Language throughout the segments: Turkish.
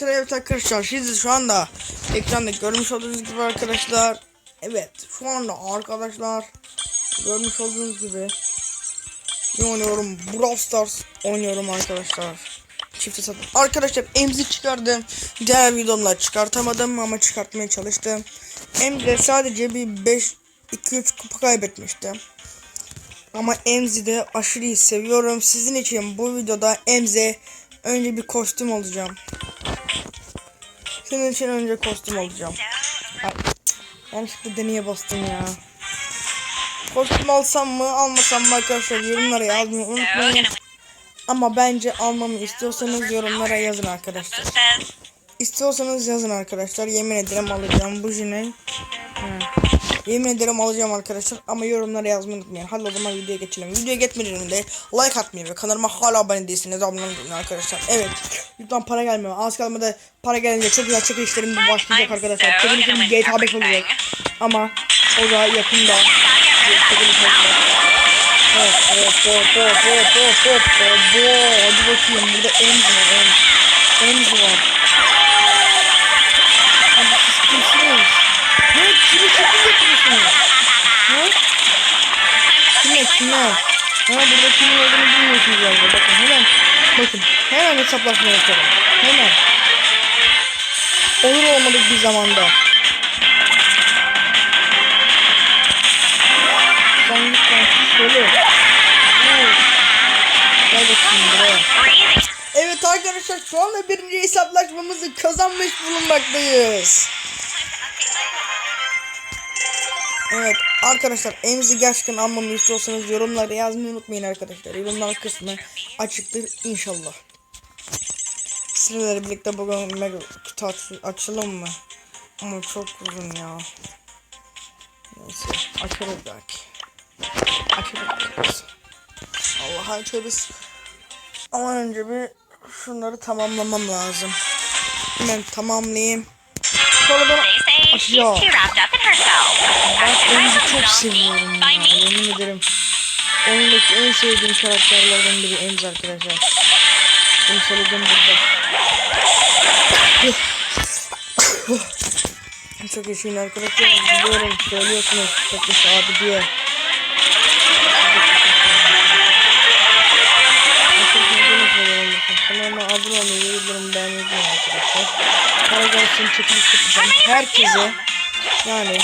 Arkadaşlar evet arkadaşlar siz şu anda ekranda görmüş olduğunuz gibi arkadaşlar. Evet şu anda arkadaşlar görmüş olduğunuz gibi ne oynuyorum? Brawl Stars oynuyorum arkadaşlar. Çifte satın. Arkadaşlar emzi çıkardım. Diğer videomda çıkartamadım ama çıkartmaya çalıştım. Emzi sadece bir 5 2-3 kupa kaybetmiştim. Ama Emzi'yi de aşırı seviyorum. Sizin için bu videoda Emze önce bir kostüm alacağım. Senin için önce kostüm alacağım. Ay, yanlışlıkla deneye bastım ya. Kostüm alsam mı almasam mı arkadaşlar yorumlara yazmayı unutmayın. Ama bence almamı istiyorsanız yorumlara yazın arkadaşlar. İstiyorsanız yazın arkadaşlar. Yemin ederim alacağım bu jini. Ha. Yemin ederim alacağım arkadaşlar ama yorumlara yazmayı unutmayın. Hadi o zaman videoya geçelim. Videoya geçmeden önce like atmayı ve kanalıma hala abone değilseniz abone olun arkadaşlar. Evet. YouTube'dan para gelmiyor. Az kalmadı para gelince çok güzel çekilişlerim başlayacak arkadaşlar. Çekilişim GTA 5 olacak. Ama o da yakında. Çekiliş olacak. Evet, evet, hop, hop, hop, hop, hop, hop, hadi bakayım, burada Enzo var, Enzo var. Kime? Ha burada kimin olduğunu bilmiyorsunuz galiba. Bakın hemen bakın hemen hesaplaşma yapalım. Hemen. Olur olmadık bir zamanda. Sen lan söyle. Evet. Evet arkadaşlar şu anda birinci hesaplaşmamızı kazanmış bulunmaktayız. Evet arkadaşlar evimizi gerçekten almamı istiyorsanız yorumlara yazmayı unutmayın arkadaşlar. Yorumlar kısmı açıktır inşallah. Sizlerle birlikte bugün mega kutu aç açalım mı? Ama çok uzun ya. Neyse açarız belki. Açarız. Allah açarız. Ama önce bir şunları tamamlamam lazım. Hemen tamamlayayım. Sonra da açacağım. Emzi çok seviyorum ya. Yemin ederim. Oyundaki en sevdiğim karakterlerden biri Emzi arkadaşlar. Bunu söyledim burada. çok yaşayın arkadaşlar. Biliyorum söylüyorsunuz. Çok yaşa abi diye. Kanalıma abone olmayı, yorumlarımı beğenmeyi. Para gelsin çekiliş yapacağım. Herkese yani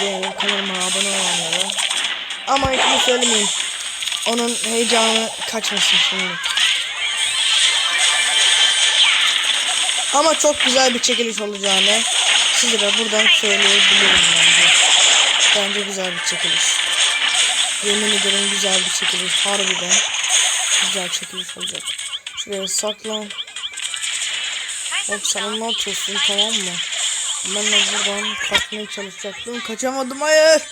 beğenip kanalıma abone olanlara. Ama şunu söylemeyeyim. Onun heyecanı kaçmasın şimdi. Ama çok güzel bir çekiliş olacağını sizlere buradan söyleyebilirim bence. Bence güzel bir çekiliş. Yemin ederim güzel bir çekiliş. Harbiden güzel çekiliş olacak. Şuraya saklan. Hop sen ne yapıyorsun tamam mı? Ben de buradan kaçmaya çalışacaktım. Kaçamadım hayır.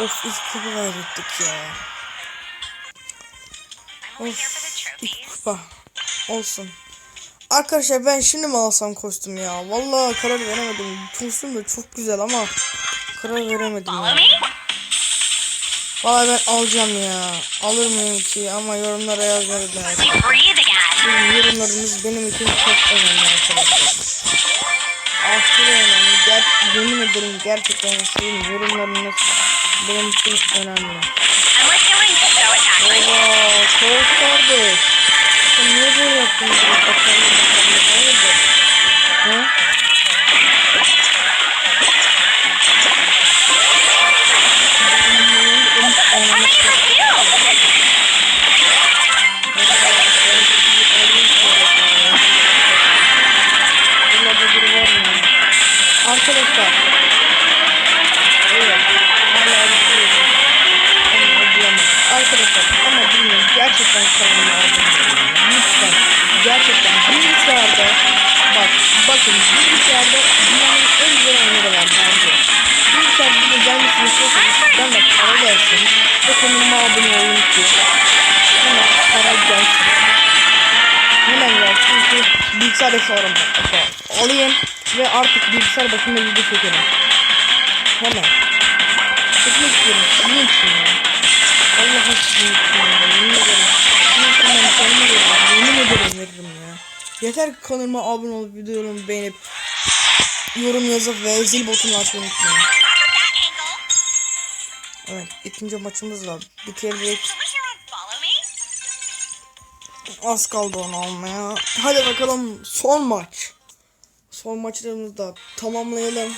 Of ilk kupa kaybettik ya. Of ilk kupa. Olsun. Arkadaşlar ben şimdi mi alsam kostüm ya? Vallahi karar veremedim. Kostüm de çok güzel ama karar veremedim ya. Vallahi ben alacağım ya. Alır mıyım ki ama yorumlara yazmayı. Sizin yorumlarınız benim için çok önemli arkadaşlar. Aşırı önemli. Ger yemin ederim gerçekten sizin yorumlarınız benim için önemli. Oha, Koğuş kardeş. Sen niye böyle yaptın? Bakalım Arkadaşlar. Evet. Hala izliyorum. Ama bulamam. Arkadaşlar ama bilmiyorum. Gerçekten kanalıma abone. Lütfen. Gerçekten bilgisayarda bak bakın bilgisayarda dünyanın en güzel oyunları var bence. Bilgisayar bize gelmesini istiyorsanız ben de para gelsin. Ve kanalıma abone olun ki. Hemen para gelsin. Hemen gelsin ki bilgisayar hesabım alayım ve artık bilgisayar başında video çekelim. Hemen. Çekmek istiyorum. Sizin için için ya. Yemin ederim. Sizin için ben kendime veririm. Yemin ederim veririm ya. Yeter ki kanalıma abone olup videolarımı beğenip yorum yazıp ve zil butonunu açmayı unutmayın. Evet ikinci maçımız var. Bitirdik. Az kaldı onu almaya. Hadi bakalım son maç. Son maçlarımızı da tamamlayalım.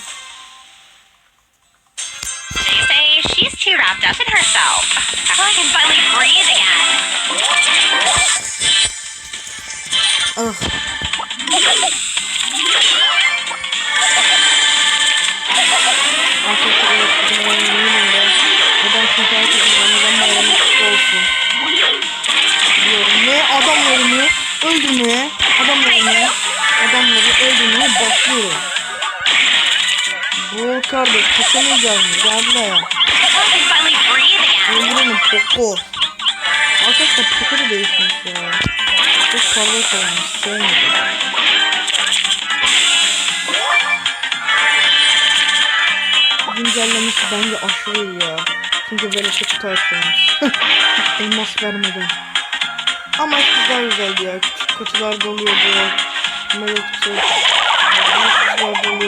She's too wrapped up in herself. I feel like I can finally breathe again. Ah. Bugün like I can finally breathe again. Öldürelim Poco. Arkadaşlar Poco da değişmiş ya. Çok parlak olmuş. Sevmedim. Güncellemesi bence aşırı iyi ya. Çünkü böyle çok tertemiz. Elmas vermeden. Ama güzel güzeldi ya. Küçük kutular doluyordu. Büyük kutular Oha!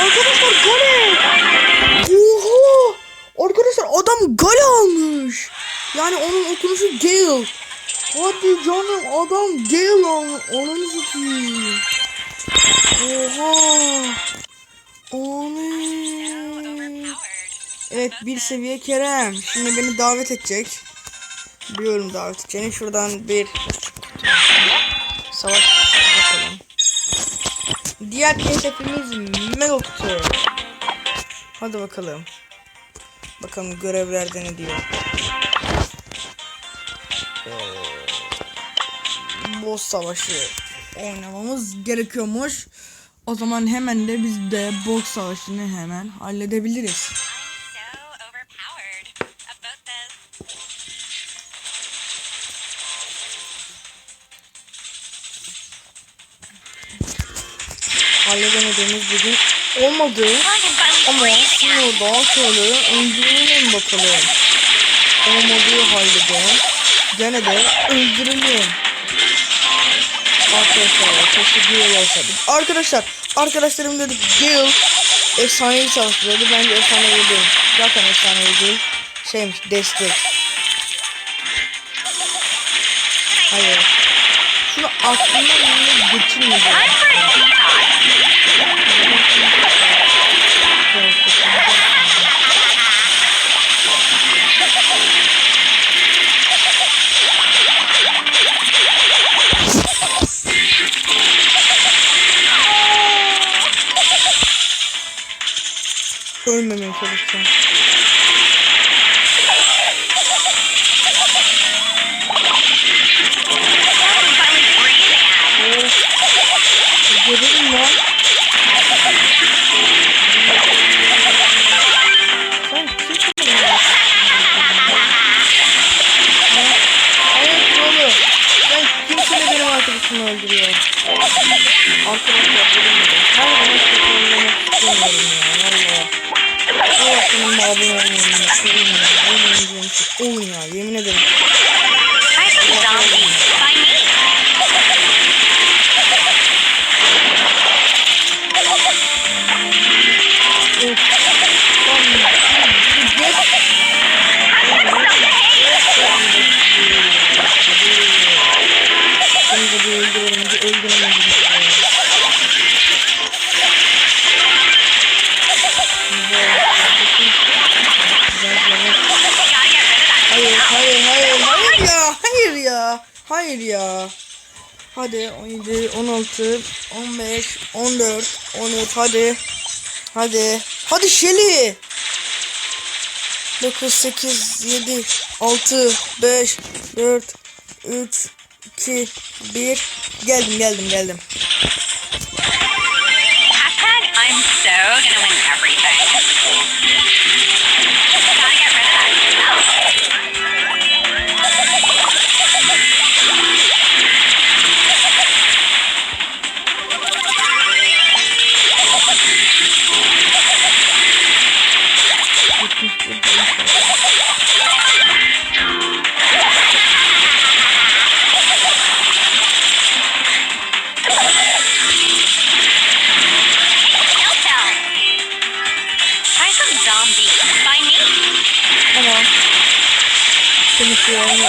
Arkadaşlar gole! Oha! Arkadaşlar adam gole almış. Yani onun okunuşu Gale. Hadi canım adam Gale almış. Onu satayım. Oha! Onu. Evet bir seviye Kerem. Şimdi beni davet edecek. Biliyorum davet edeceğini. Şuradan bir savaş bakalım. Diğer hedefimiz Melok'tu. Hadi bakalım. Bakalım görevlerde ne diyor. Ee, boss savaşı oynamamız gerekiyormuş. O zaman hemen de biz de boss savaşını hemen halledebiliriz. Halledemediğimiz bir gün olmadı. Ama şunu daha şöyle öldürelim bakalım. Olmadığı halde de gene de öldürelim. Arkadaşlar keşke Gale olsaydı. Arkadaşlar arkadaşlarım dedi Gale efsanevi savaşçı dedi. Bence efsanevi değil. Zaten efsanevi değil. Şeymiş destek. Hayır. Şunu aklımdan yine Thank you. Hadi 17, 16, 15, 14, 13, hadi. Hadi. Hadi Şeli. 9, 8, 7, 6, 5, 4, 3, 2, 1. Geldim, geldim, geldim. I'm so gonna everything. Seni şu oyunu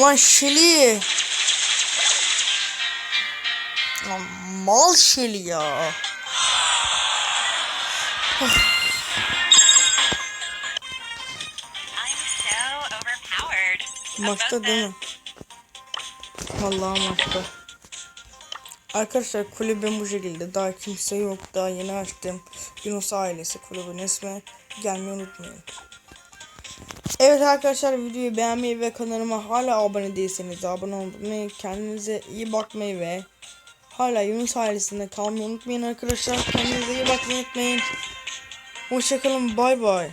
Ulan Şeli. Lan mal Şeli ya. Maçta değil mi? Vallahi maçta. Arkadaşlar kulübüm bu şekilde. Daha kimse yok. Daha yeni açtım. Yunus ailesi kulübün ismi. Gelmeyi unutmayın. Evet arkadaşlar videoyu beğenmeyi ve kanalıma hala abone değilseniz abone olmayı, kendinize iyi bakmayı ve hala Yunus ailesinde kalmayı unutmayın arkadaşlar. Kendinize iyi bakmayı unutmayın. Hoşçakalın bay bay.